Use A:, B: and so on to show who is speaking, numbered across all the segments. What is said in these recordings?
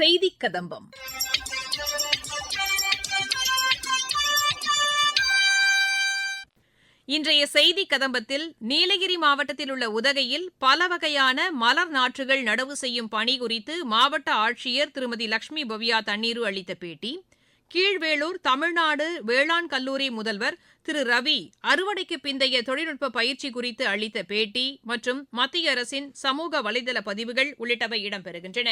A: செய்தி கதம்பம் இன்றைய செய்தி கதம்பத்தில் நீலகிரி மாவட்டத்தில் உள்ள உதகையில் பல வகையான மலர் நாற்றுகள் நடவு செய்யும் பணி குறித்து மாவட்ட ஆட்சியர் திருமதி லட்சுமி பவ்யா தண்ணீரு அளித்த பேட்டி கீழ்வேளூர் தமிழ்நாடு வேளாண் கல்லூரி முதல்வர் திரு ரவி அறுவடைக்கு பிந்தைய தொழில்நுட்ப பயிற்சி குறித்து அளித்த பேட்டி மற்றும் மத்திய அரசின் சமூக வலைதள பதிவுகள் உள்ளிட்டவை இடம்பெறுகின்றன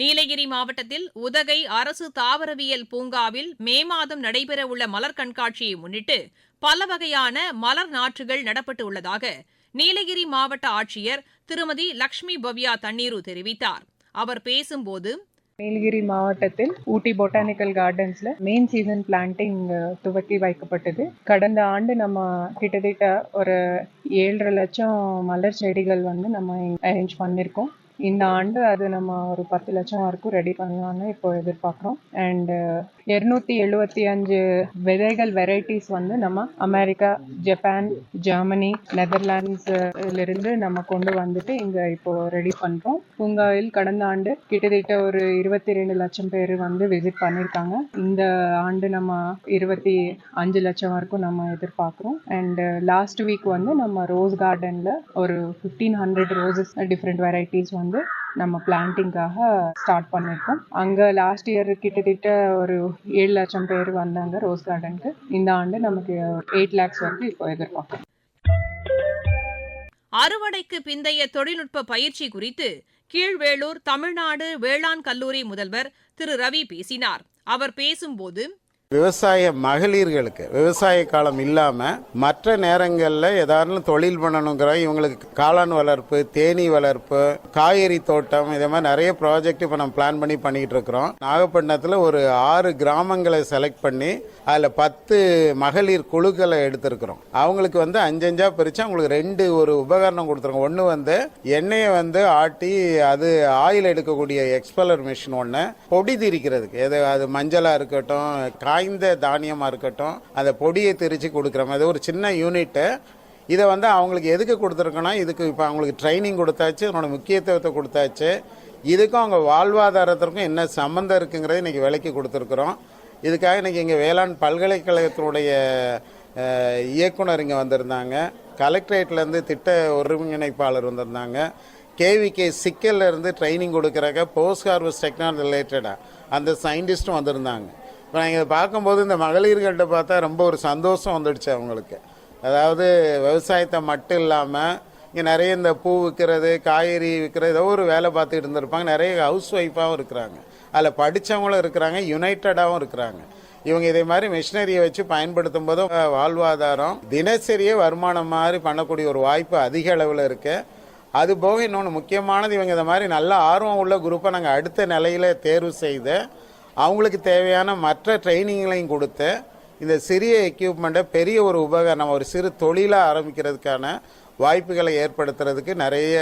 A: நீலகிரி மாவட்டத்தில் உதகை அரசு தாவரவியல் பூங்காவில் மே மாதம் நடைபெறவுள்ள மலர் கண்காட்சியை முன்னிட்டு பல வகையான மலர் நாற்றுகள் நடப்பட்டு உள்ளதாக நீலகிரி மாவட்ட ஆட்சியர் திருமதி லக்ஷ்மி பவ்யா தண்ணீரு தெரிவித்தார் அவர் பேசும்போது
B: நீலகிரி மாவட்டத்தில் ஊட்டி பொட்டானிக்கல் கார்டன்ஸ்ல மெயின் சீசன் பிளான்டிங் துவக்கி வைக்கப்பட்டது கடந்த ஆண்டு நம்ம கிட்டத்தட்ட ஒரு ஏழரை லட்சம் மலர் செடிகள் வந்து நம்ம அரேஞ்ச் பண்ணிருக்கோம் இந்த ஆண்டு அது நம்ம ஒரு பத்து லட்சம் வரைக்கும் ரெடி பண்ணலான்னு இப்போ எதிர்பார்க்குறோம் அண்டு இரநூத்தி எழுபத்தி அஞ்சு விதைகள் வெரைட்டிஸ் வந்து நம்ம அமெரிக்கா ஜப்பான் ஜெர்மனி நெதர்லாண்ட்ஸ்லேருந்து நம்ம கொண்டு வந்துட்டு இங்கே இப்போ ரெடி பண்ணுறோம் பூங்காவில் கடந்த ஆண்டு கிட்டத்தட்ட ஒரு இருபத்தி ரெண்டு லட்சம் பேர் வந்து விசிட் பண்ணியிருக்காங்க இந்த ஆண்டு நம்ம இருபத்தி அஞ்சு லட்சம் வரைக்கும் நம்ம எதிர்பார்க்குறோம் அண்டு லாஸ்ட் வீக் வந்து நம்ம ரோஸ் கார்டனில் ஒரு fifteen hundred roses different varieties வந்து வந்து நம்ம பிளான்டிங்காக ஸ்டார்ட் பண்ணியிருக்கோம் அங்கே லாஸ்ட் இயர் கிட்டத்தட்ட ஒரு ஏழு லட்சம் பேர் வந்தாங்க ரோஸ் கார்டனுக்கு இந்த ஆண்டு நமக்கு எயிட் லேக்ஸ் வரைக்கும் இப்போ எதிர்பார்க்கும்
A: அறுவடைக்கு பிந்தைய தொழில்நுட்ப பயிற்சி குறித்து கீழ்வேளூர் தமிழ்நாடு வேளாண் கல்லூரி முதல்வர் திரு ரவி பேசினார் அவர் பேசும்போது
C: விவசாய மகளிர்களுக்கு விவசாய காலம் இல்லாமல் மற்ற நேரங்களில் ஏதாவது தொழில் பண்ணணுங்கிற இவங்களுக்கு காளான் வளர்ப்பு தேனி வளர்ப்பு காய்கறி தோட்டம் இதே மாதிரி நிறைய ப்ராஜெக்ட் இப்போ நம்ம பிளான் பண்ணி பண்ணிகிட்டு இருக்கிறோம் நாகப்பட்டினத்தில் ஒரு ஆறு கிராமங்களை செலக்ட் பண்ணி அதில் பத்து மகளிர் குழுக்களை எடுத்திருக்கிறோம் அவங்களுக்கு வந்து அஞ்சஞ்சா பிரித்து அவங்களுக்கு ரெண்டு ஒரு உபகரணம் கொடுத்துருக்கோம் ஒன்று வந்து எண்ணெயை வந்து ஆட்டி அது ஆயில் எடுக்கக்கூடிய எக்ஸ்பலர் மிஷின் ஒன்று பொடி திரிக்கிறதுக்கு எது அது மஞ்சளாக இருக்கட்டும் காய் காய்ந்த தானியமாக இருக்கட்டும் அந்த பொடியை திரித்து கொடுக்குற மாதிரி ஒரு சின்ன யூனிட்டு இதை வந்து அவங்களுக்கு எதுக்கு கொடுத்துருக்கோன்னா இதுக்கு இப்போ அவங்களுக்கு ட்ரைனிங் கொடுத்தாச்சு அதனோட முக்கியத்துவத்தை கொடுத்தாச்சு இதுக்கும் அவங்க வாழ்வாதாரத்திற்கும் என்ன சம்மந்தம் இருக்குங்கிறத இன்றைக்கி விலைக்கு கொடுத்துருக்குறோம் இதுக்காக இன்றைக்கி இங்கே வேளாண் பல்கலைக்கழகத்தினுடைய இயக்குனர் இங்கே வந்திருந்தாங்க கலெக்டரேட்லேருந்து திட்ட ஒருங்கிணைப்பாளர் வந்திருந்தாங்க கேவிகே சிக்கல்லேருந்து ட்ரைனிங் கொடுக்குறாங்க போஸ்ட் ஹார்வஸ்ட் டெக்னாலஜி ரிலேட்டடாக அந்த சயின்டிஸ்ட்டும் வந்திருந்தாங்க இப்போ நாங்கள் இதை பார்க்கும்போது இந்த மகளிர்கள்ட்ட பார்த்தா ரொம்ப ஒரு சந்தோஷம் வந்துடுச்சு அவங்களுக்கு அதாவது விவசாயத்தை மட்டும் இல்லாமல் இங்கே நிறைய இந்த பூ விற்கிறது காய்கறி விற்கிறது ஏதோ ஒரு வேலை பார்த்துக்கிட்டு இருந்திருப்பாங்க நிறைய ஹவுஸ் ஒய்ஃபாகவும் இருக்கிறாங்க அதில் படித்தவங்களும் இருக்கிறாங்க யுனைட்டடாகவும் இருக்கிறாங்க இவங்க இதே மாதிரி மிஷினரியை வச்சு பயன்படுத்தும் போதும் வாழ்வாதாரம் தினசரியே வருமானம் மாதிரி பண்ணக்கூடிய ஒரு வாய்ப்பு அதிக அளவில் இருக்குது அது போக இன்னொன்று முக்கியமானது இவங்க இதை மாதிரி நல்ல ஆர்வம் உள்ள குரூப்பை நாங்கள் அடுத்த நிலையில் தேர்வு செய்து அவங்களுக்கு தேவையான மற்ற ட்ரைனிங்களையும் கொடுத்து இந்த சிறிய எக்யூப்மெண்ட்டை பெரிய ஒரு உபகரணம் ஒரு சிறு தொழிலாக ஆரம்பிக்கிறதுக்கான வாய்ப்புகளை ஏற்படுத்துறதுக்கு நிறைய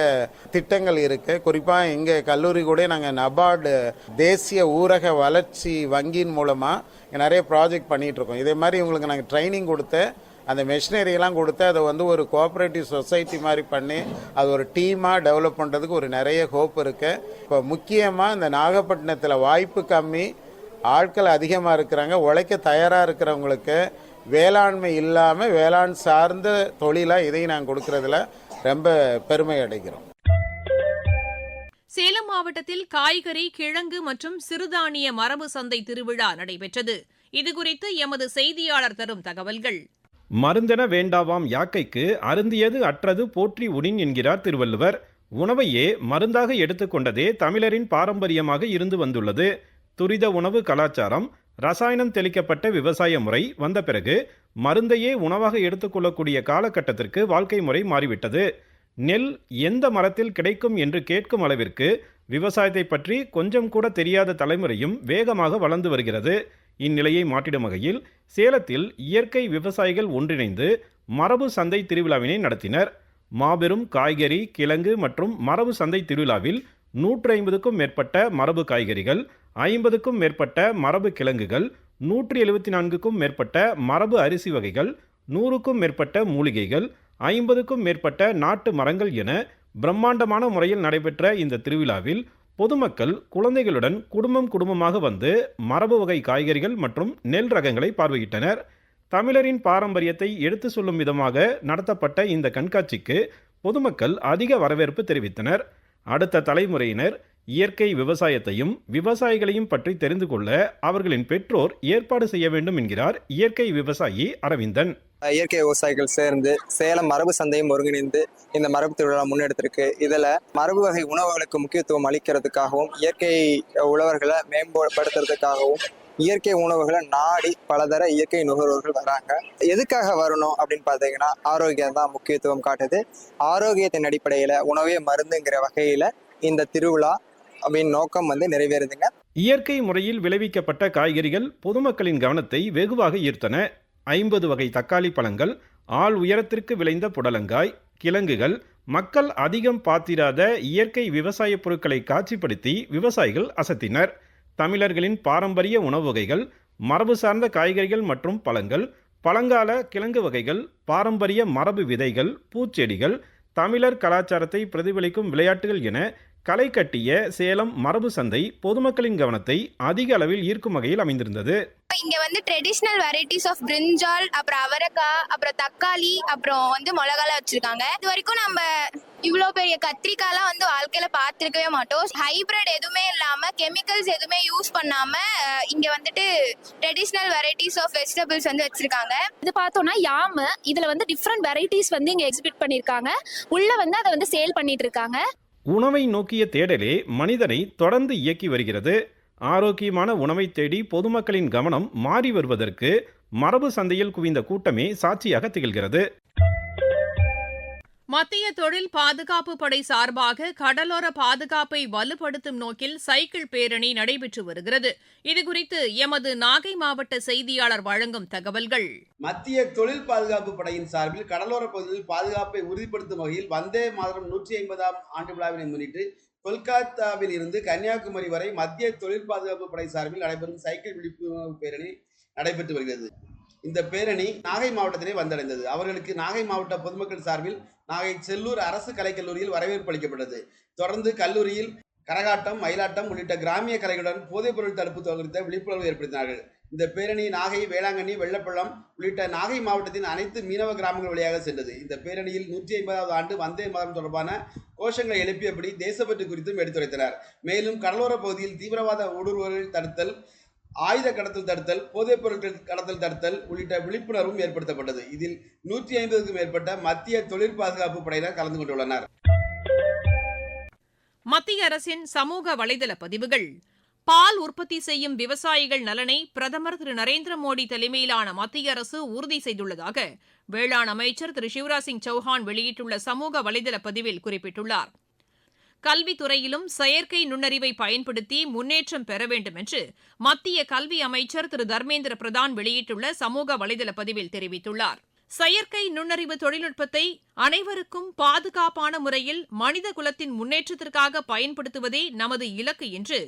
C: திட்டங்கள் இருக்குது குறிப்பாக எங்கள் கல்லூரி கூட நாங்கள் நபார்டு தேசிய ஊரக வளர்ச்சி வங்கியின் மூலமாக நிறைய ப்ராஜெக்ட் பண்ணிகிட்ருக்கோம் இதே மாதிரி இவங்களுக்கு நாங்கள் ட்ரைனிங் கொடுத்து அந்த மெஷினரியெல்லாம் கொடுத்து அதை வந்து ஒரு கோஆப்ரேட்டிவ் சொசைட்டி மாதிரி பண்ணி அது ஒரு டீமாக டெவலப் பண்ணுறதுக்கு ஒரு நிறைய ஹோப் இருக்குது இப்போ முக்கியமாக இந்த நாகப்பட்டினத்தில் வாய்ப்பு கம்மி ஆட்கள் அதிகமாக இருக்கிறாங்க உழைக்க தயாராக இருக்கிறவங்களுக்கு வேளாண்மை இல்லாமல் வேளாண் சார்ந்த தொழிலாக இதை நாங்கள் கொடுக்கறதுல ரொம்ப பெருமை அடைக்கிறோம்
A: சேலம் மாவட்டத்தில் காய்கறி கிழங்கு மற்றும் சிறுதானிய மரபு சந்தை திருவிழா நடைபெற்றது இதுகுறித்து எமது செய்தியாளர் தரும் தகவல்கள்
D: மருந்தென வேண்டாவாம் யாக்கைக்கு அருந்தியது அற்றது போற்றி உணின் என்கிறார் திருவள்ளுவர் உணவையே மருந்தாக எடுத்துக்கொண்டதே தமிழரின் பாரம்பரியமாக இருந்து வந்துள்ளது துரித உணவு கலாச்சாரம் ரசாயனம் தெளிக்கப்பட்ட விவசாய முறை வந்த பிறகு மருந்தையே உணவாக எடுத்துக்கொள்ளக்கூடிய காலகட்டத்திற்கு வாழ்க்கை முறை மாறிவிட்டது நெல் எந்த மரத்தில் கிடைக்கும் என்று கேட்கும் அளவிற்கு விவசாயத்தை பற்றி கொஞ்சம் கூட தெரியாத தலைமுறையும் வேகமாக வளர்ந்து வருகிறது இந்நிலையை மாற்றிடும் வகையில் சேலத்தில் இயற்கை விவசாயிகள் ஒன்றிணைந்து மரபு சந்தை திருவிழாவினை நடத்தினர் மாபெரும் காய்கறி கிழங்கு மற்றும் மரபு சந்தை திருவிழாவில் நூற்றி ஐம்பதுக்கும் மேற்பட்ட மரபு காய்கறிகள் ஐம்பதுக்கும் மேற்பட்ட மரபு கிழங்குகள் நூற்றி எழுபத்தி நான்குக்கும் மேற்பட்ட மரபு அரிசி வகைகள் நூறுக்கும் மேற்பட்ட மூலிகைகள் ஐம்பதுக்கும் மேற்பட்ட நாட்டு மரங்கள் என பிரம்மாண்டமான முறையில் நடைபெற்ற இந்த திருவிழாவில் பொதுமக்கள் குழந்தைகளுடன் குடும்பம் குடும்பமாக வந்து மரபு வகை காய்கறிகள் மற்றும் நெல் ரகங்களை பார்வையிட்டனர் தமிழரின் பாரம்பரியத்தை எடுத்து சொல்லும் விதமாக நடத்தப்பட்ட இந்த கண்காட்சிக்கு பொதுமக்கள் அதிக வரவேற்பு தெரிவித்தனர் அடுத்த தலைமுறையினர் இயற்கை விவசாயத்தையும் விவசாயிகளையும் பற்றி தெரிந்து கொள்ள அவர்களின் பெற்றோர் ஏற்பாடு செய்ய வேண்டும் என்கிறார் இயற்கை விவசாயி அரவிந்தன்
E: இயற்கை விவசாயிகள் சேர்ந்து சேலம் மரபு சந்தையும் ஒருங்கிணைந்து இந்த மரபு திருவிழா முன்னெடுத்திருக்கு இதில் மரபு வகை உணவுகளுக்கு முக்கியத்துவம் அளிக்கிறதுக்காகவும் இயற்கை உழவர்களை மேம்படுத்துறதுக்காகவும் இயற்கை உணவுகளை நாடி பலதர இயற்கை நுகர்வோர்கள் வராங்க எதுக்காக வரணும் அப்படின்னு பார்த்தீங்கன்னா ஆரோக்கியம் தான் முக்கியத்துவம் காட்டுது ஆரோக்கியத்தின் அடிப்படையில் உணவே மருந்துங்கிற வகையில் இந்த திருவிழா அப்படின்னு நோக்கம் வந்து நிறைவேறுதுங்க
D: இயற்கை முறையில் விளைவிக்கப்பட்ட காய்கறிகள் பொதுமக்களின் கவனத்தை வெகுவாக ஈர்த்தன ஐம்பது வகை தக்காளி பழங்கள் ஆள் உயரத்திற்கு விளைந்த புடலங்காய் கிழங்குகள் மக்கள் அதிகம் பாத்திராத இயற்கை விவசாய பொருட்களை காட்சிப்படுத்தி விவசாயிகள் அசத்தினர் தமிழர்களின் பாரம்பரிய உணவு வகைகள் மரபு சார்ந்த காய்கறிகள் மற்றும் பழங்கள் பழங்கால கிழங்கு வகைகள் பாரம்பரிய மரபு விதைகள் பூச்செடிகள் தமிழர் கலாச்சாரத்தை பிரதிபலிக்கும் விளையாட்டுகள் என களை கட்டிய சேலம் மரபு சந்தை பொதுமக்களின் கவனத்தை அதிக அளவில் ஈர்க்கும் வகையில் அமைந்திருந்தது
F: இங்க வந்து ட்ரெடிஷ்னல் வெரைட்டிஸ் ஆஃப் பிரிஞ்சால் அப்புறம் அவரக்காய் அப்புறம் தக்காளி அப்புறம் வந்து மிளகாலாம் வச்சிருக்காங்க இது வரைக்கும் நம்ம இவ்வளோ பெரிய கத்திரிக்காய்லாம் வந்து வாழ்க்கையில பார்த்துருக்கவே மாட்டோம் ஹைபிரிட் எதுவுமே இல்லாம கெமிக்கல்ஸ் எதுவுமே யூஸ் பண்ணாம இங்க வந்துட்டு ட்ரெடிஷ்னல் வெரைட்டிஸ் ஆஃப் வெஜிடபிள்ஸ் வந்து வச்சிருக்காங்க இது பார்த்தோம்னா யாமு இதுல வந்து டிஃப்ரெண்ட் வெரைட்டிஸ் வந்து இங்க எக்ஸிபிட் பண்ணிருக்காங்க உள்ள வந்து அதை வந்து சேல் பண்ணிட்டு இருக்காங்க
D: உணவை நோக்கிய தேடலே மனிதனை தொடர்ந்து இயக்கி வருகிறது ஆரோக்கியமான உணவை தேடி பொதுமக்களின் கவனம் மாறி வருவதற்கு மரபு சந்தையில் குவிந்த கூட்டமே சாட்சியாக திகழ்கிறது
A: மத்திய தொழில் பாதுகாப்பு படை சார்பாக கடலோர பாதுகாப்பை வலுப்படுத்தும் நோக்கில் சைக்கிள் பேரணி நடைபெற்று வருகிறது இதுகுறித்து எமது நாகை மாவட்ட செய்தியாளர் வழங்கும் தகவல்கள்
G: மத்திய தொழில் பாதுகாப்பு படையின் சார்பில் கடலோர பகுதியில் பாதுகாப்பை உறுதிப்படுத்தும் வகையில் வந்தே மாதம் நூற்றி ஐம்பதாம் ஆண்டு விழாவினை முன்னிட்டு கொல்கத்தாவில் இருந்து கன்னியாகுமரி வரை மத்திய தொழில் பாதுகாப்பு படை சார்பில் நடைபெறும் சைக்கிள் விழிப்புணர்வு பேரணி நடைபெற்று வருகிறது இந்த பேரணி நாகை மாவட்டத்திலே வந்தடைந்தது அவர்களுக்கு நாகை மாவட்ட பொதுமக்கள் சார்பில் நாகை செல்லூர் அரசு கலைக்கல்லூரியில் வரவேற்பு அளிக்கப்பட்டது தொடர்ந்து கல்லூரியில் கரகாட்டம் மயிலாட்டம் உள்ளிட்ட கிராமிய கலைகளுடன் போதைப்பொருள் தடுப்பு குறித்த விழிப்புணர்வு ஏற்படுத்தினார்கள் இந்த பேரணி நாகை வேளாங்கண்ணி வெள்ளப்பள்ளம் உள்ளிட்ட நாகை மாவட்டத்தின் அனைத்து மீனவ கிராமங்கள் வழியாக சென்றது இந்த பேரணியில் நூற்றி ஐம்பதாவது ஆண்டு வந்தே மாதம் தொடர்பான கோஷங்களை எழுப்பியபடி தேசப்பற்று குறித்தும் எடுத்துரைத்தனர் மேலும் கடலோர பகுதியில் தீவிரவாத ஊடுருவல்கள் தடுத்தல் ஆயுத கடத்தல் தடுத்தல் போதைப் பொருட்கள் கடத்தல் தடுத்தல் உள்ளிட்ட விழிப்புணர்வும் ஏற்படுத்தப்பட்டது இதில் நூற்றி ஐம்பதுக்கும் மேற்பட்ட மத்திய தொழில் பாதுகாப்பு படையினர் கலந்து கொண்டுள்ளனர்
A: மத்திய அரசின் சமூக வலைதள பதிவுகள் பால் உற்பத்தி செய்யும் விவசாயிகள் நலனை பிரதமர் திரு நரேந்திர மோடி தலைமையிலான மத்திய அரசு உறுதி செய்துள்ளதாக வேளாண் அமைச்சர் திரு சிவராஜ் சிங் சௌஹான் வெளியிட்டுள்ள சமூக வலைதள பதிவில் குறிப்பிட்டுள்ளாா் கல்வித்துறையிலும் செயற்கை நுண்ணறிவை பயன்படுத்தி முன்னேற்றம் பெற வேண்டும் என்று மத்திய கல்வி அமைச்சர் திரு தர்மேந்திர பிரதான் வெளியிட்டுள்ள சமூக வலைதள பதிவில் தெரிவித்துள்ளார் செயற்கை நுண்ணறிவு தொழில்நுட்பத்தை அனைவருக்கும் பாதுகாப்பான முறையில் மனித குலத்தின் முன்னேற்றத்திற்காக பயன்படுத்துவதே நமது இலக்கு என்று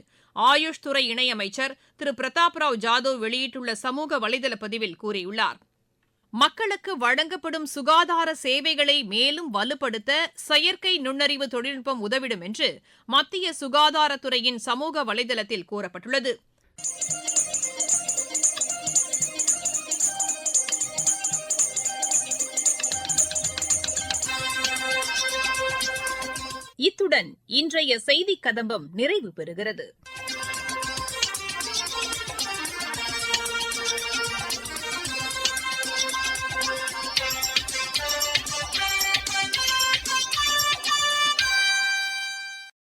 A: ஆயுஷ் துறை இணையமைச்சர் திரு பிரதாப் ராவ் ஜாதவ் வெளியிட்டுள்ள சமூக வலைதள பதிவில் கூறியுள்ளார் மக்களுக்கு வழங்கப்படும் சுகாதார சேவைகளை மேலும் வலுப்படுத்த செயற்கை நுண்ணறிவு தொழில்நுட்பம் உதவிடும் என்று மத்திய சுகாதாரத்துறையின் சமூக வலைதளத்தில் கூறப்பட்டுள்ளது இத்துடன் இன்றைய செய்தி கதம்பம் நிறைவு பெறுகிறது